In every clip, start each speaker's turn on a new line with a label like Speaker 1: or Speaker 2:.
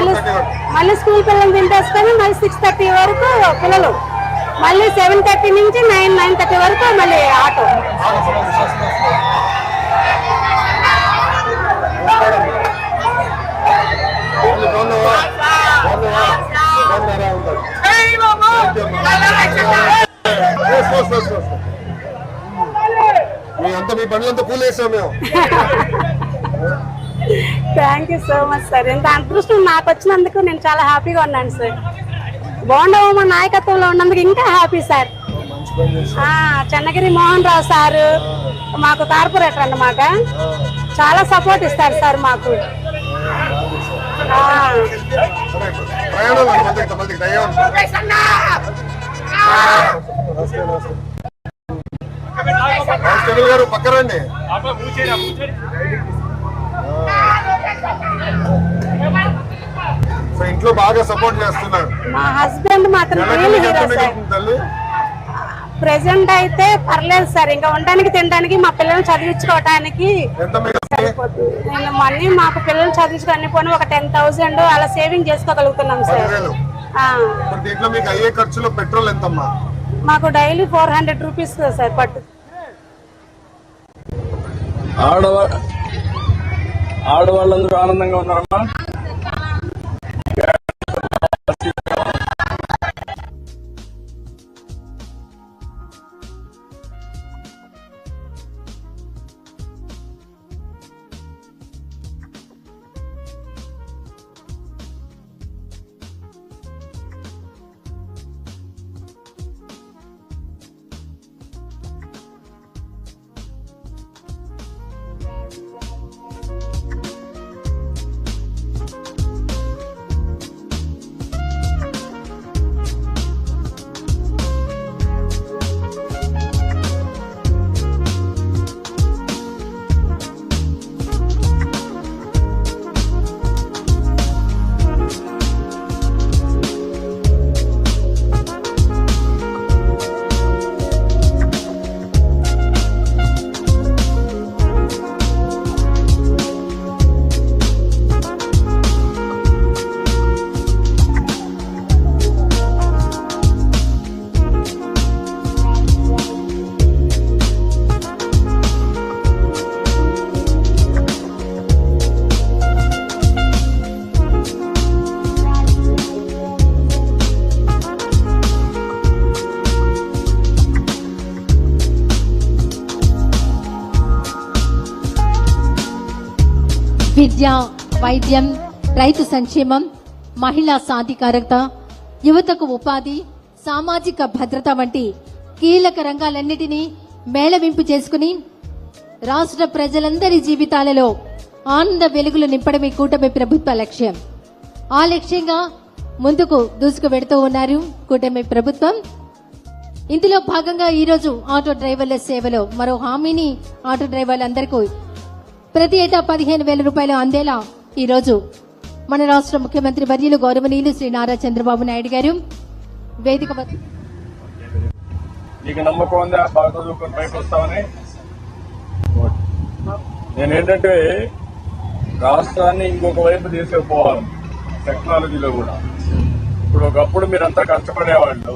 Speaker 1: మళ్ళీ మళ్ళీ స్కూల్ పిల్లలు తింటేసుకొని మళ్ళీ సిక్స్ థర్టీ వరకు పిల్లలు మళ్ళీ సెవెన్ థర్టీ నుంచి నైన్ నైన్ థర్టీ వరకు మళ్ళీ ఆటో.
Speaker 2: మీ అంతా మీ పనులంతా కూల్ వేసాం మేము
Speaker 1: thank you so much sir ఇంత అదృష్టం నాకు వచ్చినందుకు నేను చాలా హ్యాపీగా ఉన్నాను సార్ బాగుండవు మా నాయకత్వంలో ఉన్నందుకు ఇంకా happy sir Chennagiri Mohan Rao sir మాకు కార్పొరేటర్ అన్నమాట. చాలా సపోర్ట్ ఇస్తారు సార్ మాకు. ఆ,
Speaker 2: సరే ప్రయాణం మధ్య మధ్య దయ్యం కానిస్టేబుల్ గారు పక్క రండి సో ఇంట్లో బాగా సపోర్ట్ చేస్తున్నారు.
Speaker 1: మా హస్బెండ్ మాత్రం
Speaker 2: తల్లి?
Speaker 1: ప్రెసెంట్ అయితే పర్లేదు సార్. ఇంకా ఉండడానికి తినడానికి మా పిల్లల్ని సరిపోతుంది. నేను మనీ మాకు పిల్లల్ని చదివించుకొని పోనీ ఒక టెన్ థౌసండ్ అలా సేవింగ్ చేసుకోగలుగుతున్నాం సార్.
Speaker 2: దీంట్లో మీకు అయ్యే ఖర్చులో పెట్రోల్ ఎంతమ్మా?
Speaker 1: మాకు daily four hundred rupees sir పట్టు.
Speaker 3: ఆడవ ఆడవాళ్ళందరూ ఆనందంగా ఉన్నారమ్మా.
Speaker 4: విద్య వైద్యం రైతు సంక్షేమం మహిళా సాధికారత యువతకు ఉపాధి సామాజిక భద్రత వంటి కీలక రంగాలన్నిటినీ మేళవింపు చేసుకుని రాష్ట్ర ప్రజలందరి జీవితాలలో ఆనంద వెలుగులు నింపడమే కూటమి ప్రభుత్వ లక్ష్యం. ఆ లక్ష్యంగా ముందుకు దూసుకు వెడుతూ ఉన్నారు కూటమి ప్రభుత్వం. ఇందులో భాగంగా ఈరోజు ఆటో డ్రైవర్ల సేవలో మరో హామీని ఆటో డ్రైవర్లందరికీ ప్రతి ఏటా పదిహేను వేల రూపాయలు అందేలా ఈరోజు మన రాష్ట్ర ముఖ్యమంత్రి వర్యులు గౌరవనీయులు శ్రీ నారా చంద్రబాబు నాయుడు గారు వేదిక వద్ద
Speaker 3: నీకు నమ్మకం ఉందా? బాగా చదువుకొని పైకి వస్తామని. నేనేంటంటే రాష్ట్రాన్ని ఇంకొక వైపు తీసుకుపోవాలి టెక్నాలజీలో కూడా. ఇప్పుడు ఒకప్పుడు మీరంతా కష్టపడేవాళ్ళు.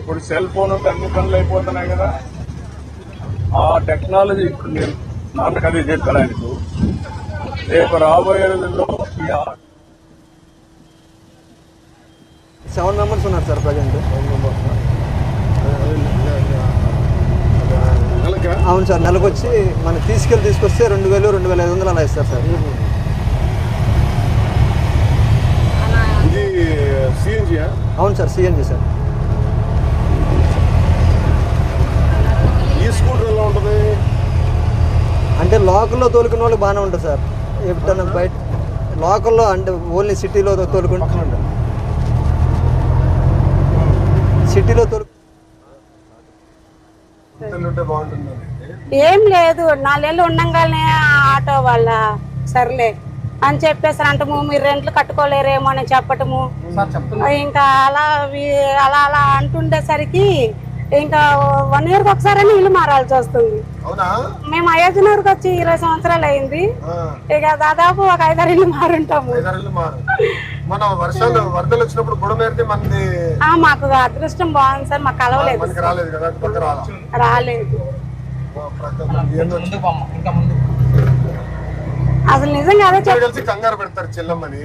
Speaker 3: ఇప్పుడు సెల్ ఫోన్ అన్ని పనులు అయిపోతున్నాయి కదా. ఆ టెక్నాలజీ ఇప్పుడు మీరు అది చెప్పడానికి రేపు రాబోయే రోజుల్లో
Speaker 5: సెవెన్ మెంబర్స్ ఉన్నారు సార్ ప్రజెంట్.
Speaker 2: నెలకా?
Speaker 5: అవును సార్ నెలకు వచ్చి మనం తీసుకెళ్ళి తీసుకొస్తే రెండు వేలు రెండు వేల ఐదు వందలు అలా ఇస్తారు సార్.
Speaker 2: ఇది
Speaker 5: అవును సార్ సిఎన్జి సార్
Speaker 2: ఈ స్కూటర్ ఎలా ఉంటుంది
Speaker 5: అంటే లోకల్లో తోలుకున్న వాళ్ళకి బాగానే ఉంటుంది సార్. ఎప్పుడన్నా బయట లోకల్లో అంటే ఓన్లీ సిటీలో తోలుకుంటే సిటీలో తోలు
Speaker 1: ఏం లేదు నాలుగేళ్ళు ఉండంగానే ఆ ఆటో వాళ్ళ సర్లే అని చెప్పేసి అంటము మీరు రెంట్లు కట్టుకోలేరేమో అని చెప్పటము. ఇంకా అలా అలా అలా అంటుండేసరికి ఇంకా వన్ ఇయర్కి ఒకసారి ఇల్లు మారాల్సి వస్తుంది.
Speaker 2: అవునా?
Speaker 1: మేము అయోధ్యనగర్కి వచ్చి ఇరవై సంవత్సరాలు అయింది. ఇక దాదాపు ఒక ఐదారు ఇల్లు మారుంటాము.
Speaker 2: ఐదారు ఇల్లు మారు. మన వర్షాలు వరదలు వచ్చినప్పుడు బుడమేరితే మనది
Speaker 1: ఆ, మాకు అదృష్టం బాగుంది సార్ మాకు కలవలేదు.
Speaker 2: మనకి రాలేదు
Speaker 1: రాలేదు. అసలు నిజంగా అదే
Speaker 2: కంగారు పెడతారు చెల్లమ్మని.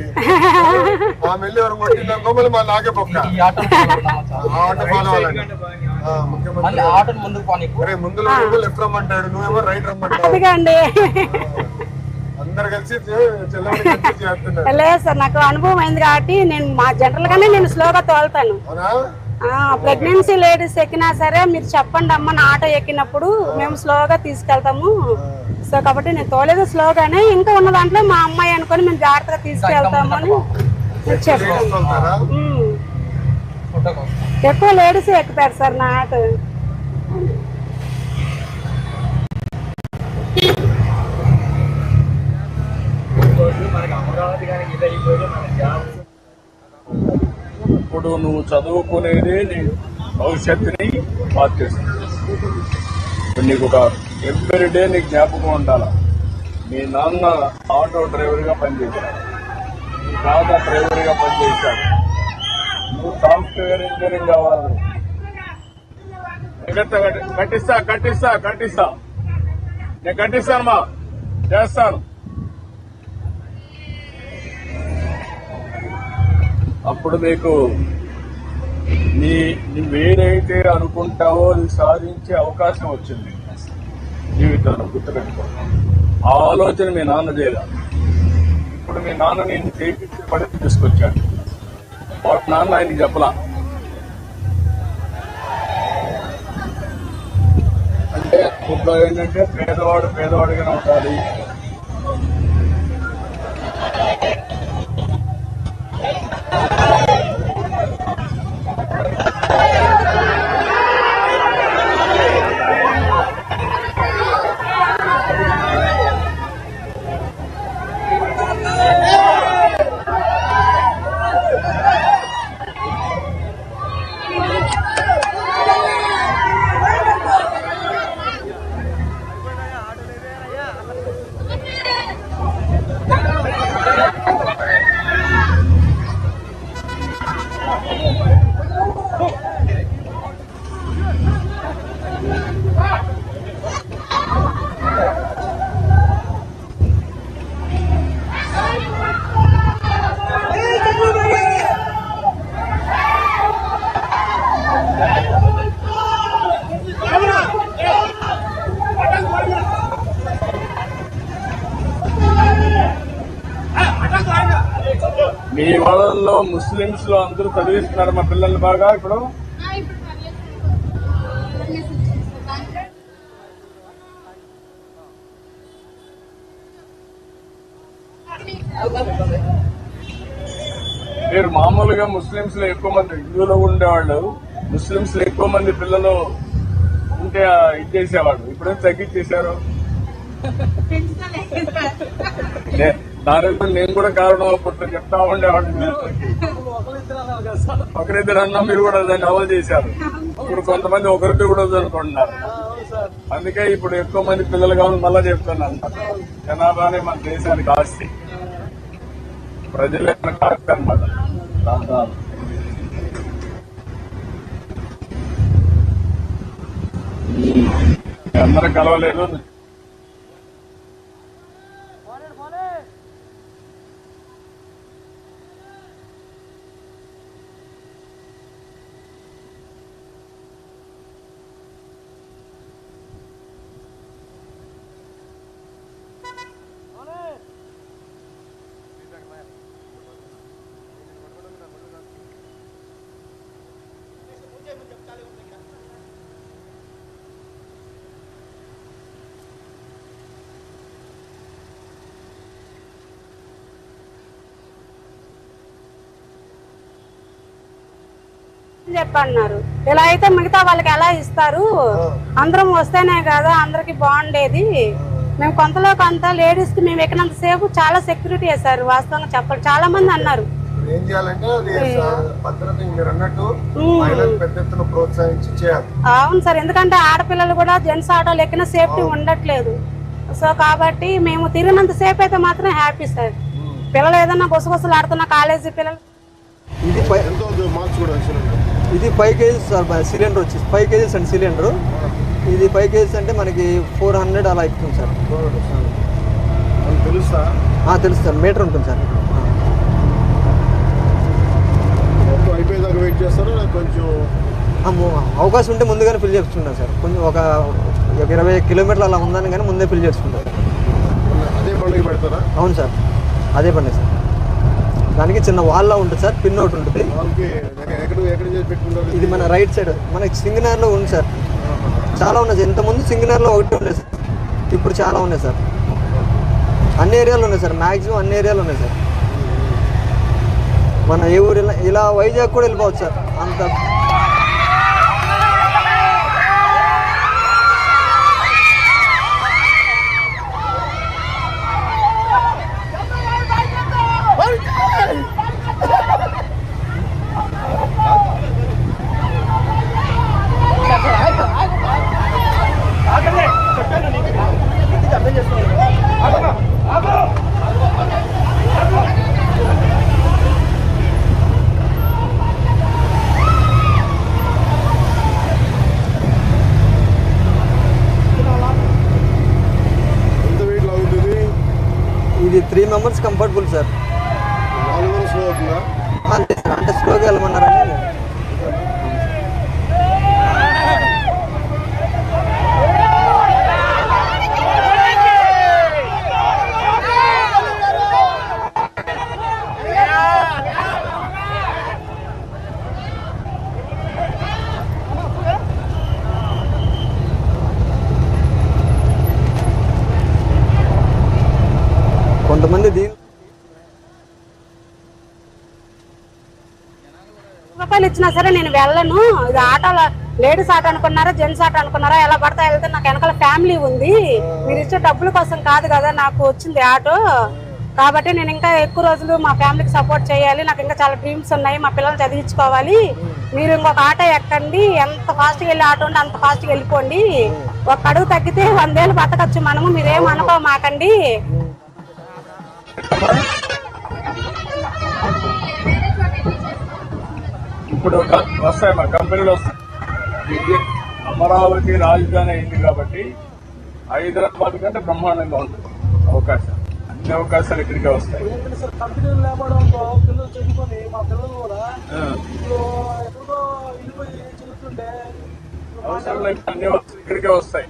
Speaker 2: ఎవరు కొట్టిందో మళ్ళీ మా నాకే పక్క ఆట ఫాలో అవ్వాలండి. ముందులో లెఫ్ట్ రమ్మంటాడు నువ్వేమో రైట్ రమ్మంటావు. అందరు కలిసి
Speaker 1: లేదు సార్ నాకు అనుభవం అయింది కాబట్టి నేను మా జనరల్ గానే నేను స్లోగా తోలుతాను.
Speaker 2: అవునా?
Speaker 1: ప్రెగ్నెన్సీ లేడీస్ ఎక్కినా సరే మీరు చెప్పండి అమ్మ నా ఆటో ఎక్కినప్పుడు మేము స్లోగా తీసుకెళ్తాము. సో కాబట్టి నేను తోలేదు స్లోగానే. ఇంకా ఉన్న దాంట్లో మా అమ్మాయి అనుకొని మేము జాగ్రత్తగా తీసుకెళ్తాము అని ఎక్కువ లేడీస్ ఎక్కుతారు సార్ నా ఆటో
Speaker 3: ఇప్పుడు నువ్వు చదువుకునేది నీ భవిష్యత్తుని మార్చేస్తుంది ఇప్పుడు నీకు ఒక ఎవ్రీ డే నీకు జ్ఞాపకం ఉండాలి? మీ నాన్న ఆటో డ్రైవర్గా పనిచేశాడు. మీ తాత డ్రైవర్గా పనిచేశాడు. నువ్వు సాఫ్ట్వేర్ ఇంజనీరింగ్ కావాలి. కట్టిస్తా కట్టిస్తా కట్టిస్తా. కట్టిస్తా కట్టిస్తాను మా. చేస్తాను. అప్పుడు మీకు నీ నువ్వేదైతే అనుకుంటావో అది సాధించే అవకాశం వచ్చింది. జీవితంలో గుర్తుపెట్టుకో ఆ ఆలోచన మీ నాన్న చేయాలి. ఇప్పుడు మీ నాన్న నేను చేయించి పడి తీసుకొచ్చాడు. వాళ్ళ నాన్న ఆయనకి చెప్పలా. అంటే ఇప్పుడు ఏంటంటే పేదవాడు పేదవాడిగానే ఉండాలి. మీ వాళ్ళల్లో ముస్లింస్లో అందరూ చదివిస్తున్నారు మా పిల్లల్ని బాగా ఇప్పుడు. మీరు మామూలుగా ముస్లింస్లో ఎక్కువ మంది హిందువులో ఉండేవాళ్ళు. ముస్లింస్లో ఎక్కువ మంది పిల్లలు ఉంటే ఇది చేసేవాళ్ళు. ఇప్పుడేం తగ్గించేశారు? దానికి నేను కూడా కారణం అప్పుడు చెప్తా ఉండేవాడిని. ఒకరిద్దరు అన్నా మీరు కూడా దాన్ని అమలు చేశారు. ఇప్పుడు కొంతమంది ఒకరిద్దరు కూడా చదువుకుంటున్నారు అందుకే ఇప్పుడు ఎక్కువ మంది పిల్లలు కావాలని మళ్ళా చెప్తున్నాను. జనాభానే మన దేశానికి ఆస్తి. ప్రజలే మనకు ఆస్తి అనమాట అందరూ కలవలేదు.
Speaker 1: చెప్పన్నారు. ఇలా అయితే మిగతా వాళ్ళకి ఎలా ఇస్తారు? అందరం వస్తేనే కదా అందరికి బాగుండేది. మేము కొంతలో కొంత లేడీస్కి మేము ఎక్కినంత సేపు చాలా సెక్యూరిటీ వేశారు వాస్తవంగా చెప్పాలి. చాలా మంది అన్నారు.
Speaker 2: ఇప్పుడు ఏం చేయాలంటే అది భద్రత మీరు అన్నట్టు మహిళలు పెద్ద ఎత్తున ప్రోత్సహించి చేయాలి.
Speaker 1: అవును సార్ ఎందుకంటే ఆడపిల్లలు కూడా జెంట్స్ ఆటోలు ఎక్కిన సేఫ్టీ ఉండట్లేదు. సో కాబట్టి మేము తిరిగినంత సేపు అయితే మాత్రం హ్యాపీ సార్. పిల్లలు ఏదన్నా గుసగుసలు ఆడుతున్న కాలేజీ పిల్లలు
Speaker 5: ఇది ఫైవ్ ఇది ఫైవ్ కేజీస్ సార్ సిలిండర్ వచ్చి ఫైవ్ కేజీస్ అండి సిలిండర్. ఇది ఫైవ్ కేజీస్ అంటే మనకి ఫోర్ హండ్రెడ్ అలా ఎక్కుతుంది సార్.
Speaker 2: మనకు తెలుసా
Speaker 5: సార్. మీటర్ ఉంటుంది సార్.
Speaker 2: అయిపోయేదాకా వెయిట్ చేస్తారా? కొంచెం
Speaker 5: అవకాశం ఉంటే ముందుగానే ఫిల్ చేసుకుంటాం సార్. కొంచెం ఒక ఇరవై ఎకిలోమీటర్లు అలా ఉందని కానీ ముందే ఫిల్ చేసుకుంటాం.
Speaker 2: అదే పండుగ పెడతారా?
Speaker 5: అవును సార్. అదే పండి సార్. దానికి చిన్న వాల్లో ఉంటుంది సార్ పిన్ ఒకటి ఉంటుంది. ఇది మన రైట్ సైడ్ మనకి సింగనర్లో ఉంది సార్. చాలా ఉన్నాయి సార్. ఇంతకుముందు సింగనర్లో ఒకటి ఉండేది సార్. ఇప్పుడు చాలా ఉన్నాయి సార్. అన్ని ఏరియాలు ఉన్నాయి సార్. మ్యాక్సిమం అన్ని ఏరియాలు ఉన్నాయి సార్. మన ఏ ఊరు ఇలా వైజాగ్ కూడా వెళ్ళిపోవచ్చు సార్. అంత
Speaker 2: ఎంత వెయిట్ లాగుతుంది
Speaker 5: ఇది త్రీ మెంబర్స్ కంఫర్టబుల్ సార్
Speaker 2: నాలుగు వందలు స్లో అవుతుందా
Speaker 5: అంతే సార్ అంటే స్లోగా వెళ్ళమన్నారని కొంతమంది దీని
Speaker 1: వచ్చినా సరే నేను వెళ్ళను. ఇది ఆటోలో లేడీస్ ఆటో అనుకున్నారా జెంట్స్ ఆటో అనుకున్నారా ఎలా పడతా వెళ్తే నాకు వెనకాల ఫ్యామిలీ ఉంది. మీరు ఇచ్చే డబ్బుల కోసం కాదు కదా నాకు వచ్చింది ఆటో. కాబట్టి నేను ఇంకా ఎక్కువ రోజులు మా ఫ్యామిలీకి సపోర్ట్ చేయాలి. నాకు ఇంకా చాలా డ్రీమ్స్ ఉన్నాయి. మా పిల్లలు చదివించుకోవాలి. మీరు ఇంకొక ఆటో ఎక్కండి. ఎంత ఫాస్ట్గా వెళ్ళి ఆటో ఉంటే అంత ఫాస్ట్గా వెళ్ళిపోండి. ఒక అడుగు తగ్గితే వందేళ్ళు బతకచ్చు మనము. మీరేం అనుకో మాకండి
Speaker 3: ఇప్పుడు వస్తాయి మా కంపెనీలు వస్తాయి. అమరావతి రాజధాని అయింది కాబట్టి హైదరాబాద్ కంటే బ్రహ్మాండంగా ఉంటుంది అవకాశం. అన్ని అవకాశాలు ఇక్కడికే వస్తాయి.
Speaker 6: కంపెనీలు కూడా
Speaker 3: అవసరం లేదు. అన్ని ఇక్కడికే వస్తాయి.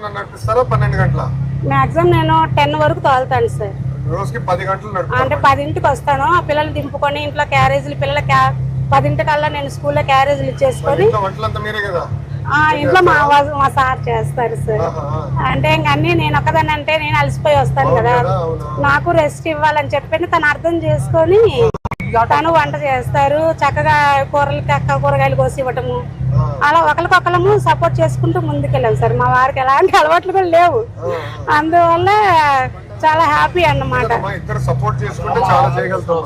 Speaker 2: నడిపిస్తారా పన్నెండు గంటల?
Speaker 1: మాక్సిమం నేను టెన్ వరకు తోలుతాను సార్.
Speaker 2: రోజుకి పది గంటలు
Speaker 1: అంటే పదింటికి వస్తాను. ఆ పిల్లల్ని దింపుకొని ఇంట్లో క్యారేజీలు పిల్లల పదింటికల్లా నేను స్కూల్లో క్యారేజీలు ఇచ్చేసుకొని
Speaker 2: ఇంట్లో
Speaker 1: మా మా సార్ చేస్తారు సార్. అంటే ఇంక అన్ని నేను ఒక్కదాన్ని అంటే నేను అలసిపోయి వస్తాను కదా. నాకు రెస్ట్ ఇవ్వాలని చెప్పి తను అర్థం చేసుకొని తను వంట చేస్తారు. చక్కగా కూరలు కూరగాయలు కోసి ఇవ్వటము. అలా ఒకరికొకరము సపోర్ట్ చేసుకుంటూ ముందుకెళ్ళాం సార్. మా వారికి ఎలాంటి అలవాట్లు కూడా లేవు. అందువల్ల చాలా హ్యాపీ అన్నమాట.
Speaker 2: ఇద్దరు సపోర్ట్ చేసుకుంటే చాలా చేయగలుగుతాం